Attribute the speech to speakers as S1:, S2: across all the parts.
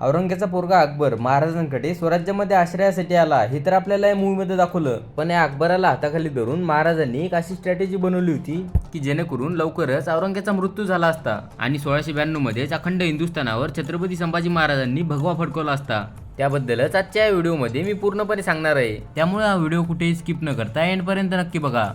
S1: औरंगाचा पोरगा अकबर महाराजांकडे स्वराज्यामध्ये आश्रयासाठी आला. हे तर आपल्याला या मूवीमध्ये दाखवलं. पण या अकबराला हाताखाली धरून महाराजांनी एक अशी स्ट्रॅटेजी बनवली होती की जेणेकरून लवकरच औरंगाचा मृत्यू झाला असता आणि सोळाशे ब्याण्णव मध्येच अखंड हिंदुस्थानावर छत्रपती संभाजी महाराजांनी भगवा फडकवला असता. त्याबद्दलच आजच्या या व्हिडिओमध्ये मी पूर्णपणे सांगणार आहे. त्यामुळे हा व्हिडिओ कुठेही स्किप न करता एंडपर्यंत नक्की बघा.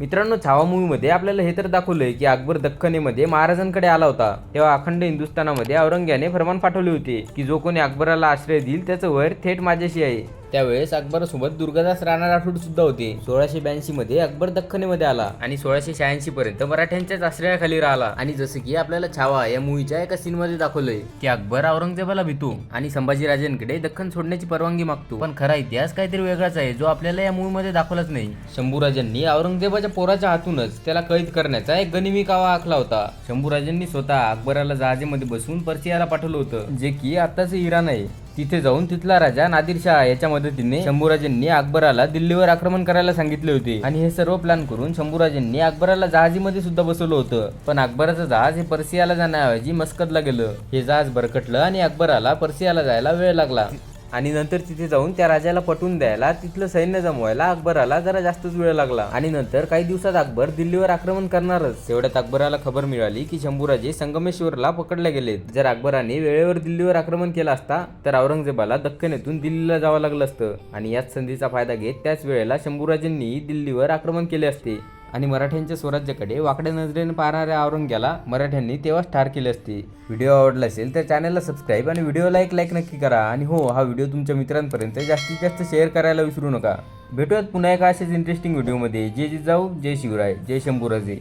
S1: मित्रांनो छावा मूवीमध्ये आपल्याला हे तर दाखवलंय की अकबर दख्खनेमध्ये महाराजांकडे आला होता. तेव्हा अखंड हिंदुस्थानामध्ये औरंग्याने फरमान पाठवले होते की जो कोणी अकबराला आश्रय देईल त्याचं वैर थेट माझ्याशी आहे. त्यावेळेस अकबरासोबत दुर्गादास राणा राठोड सुद्धा होते. सोळाशे ब्याऐंशी मध्ये अकबर दख्खनेमध्ये आला आणि सोळाशे शहाऐंशी पर्यंत मराठ्यांच्याच आश्रयाखाली राहिला. आणि जसं की आपल्याला छावा या मूवीच्या एका सीन मध्ये दाखवलंय की अकबर औरंगजेबाला भितो आणि संभाजीराजांकडे दख्खन सोडण्याची परवानगी मागतो. पण खरा इतिहास काहीतरी वेगळाच आहे जो आपल्याला या मूवीमध्ये दाखवलाच नाही. शंभूराजांनी औरंगजेबाच्या पोराच्या हातूनच त्याला कैद करण्याचा एक गनिमी कावा आखला होता. शंभूराजांनी स्वतः अकबराला जहाजेमध्ये बसून पर्सियाला पाठवलं होतं जे की आताच इराण आहे. तिथे जाऊन तिथला राजा नादिरशाह याच्या मदतीने शंभूराजांनी अकबराला दिल्लीवर आक्रमण करायला सांगितले होते. आणि हे सर्व प्लॅन करून शंभूराजांनी अकबराला जहाजीमध्ये सुद्धा बसवलं होतं. पण अकबराचं जहाज हे पर्सियाला जाण्याऐवजी मस्कतला गेलं. हे जहाज भरकटलं आणि अकबराला पर्सियाला जायला वेळ लागला. आणि नंतर तिथे जाऊन त्या राजाला पटवून द्यायला तिथलं सैन्य जमवायला अकबराला जरा जास्तच वेळ लागला. आणि नंतर काही दिवसात अकबर दिल्लीवर आक्रमण करणारच. तेवढ्यात अकबराला खबर मिळाली की शंभूराजे संगमेश्वरला पकडले गेले. जर अकबराने वेळेवर दिल्लीवर आक्रमण केलं असता तर औरंगजेबाला दख्खनेतून दिल्लीला जावं लागलं असतं. आणि याच संधीचा फायदा घेत त्याच वेळेला शंभूराजेंनी दिल्लीवर आक्रमण केले असते. आणि मराठ्यांच्या स्वराज्याकडे वाकड्या नजरेने पाहणाऱ्या औरंग्याला मराठ्यांनी तेव्हाच ठार केले असते. व्हिडिओ आवडला असेल तर चॅनलला सबस्क्राईब आणि व्हिडिओला एक लाईक नक्की करा. आणि हो हा व्हिडिओ तुमच्या मित्रांपर्यंत जास्तीत जास्त शेअर करायला विसरू नका. भेटूयात पुन्हा एका अशाच इंटरेस्टिंग व्हिडिओमध्ये जे जे जाऊ जय शिवराय जय शंभूराजे.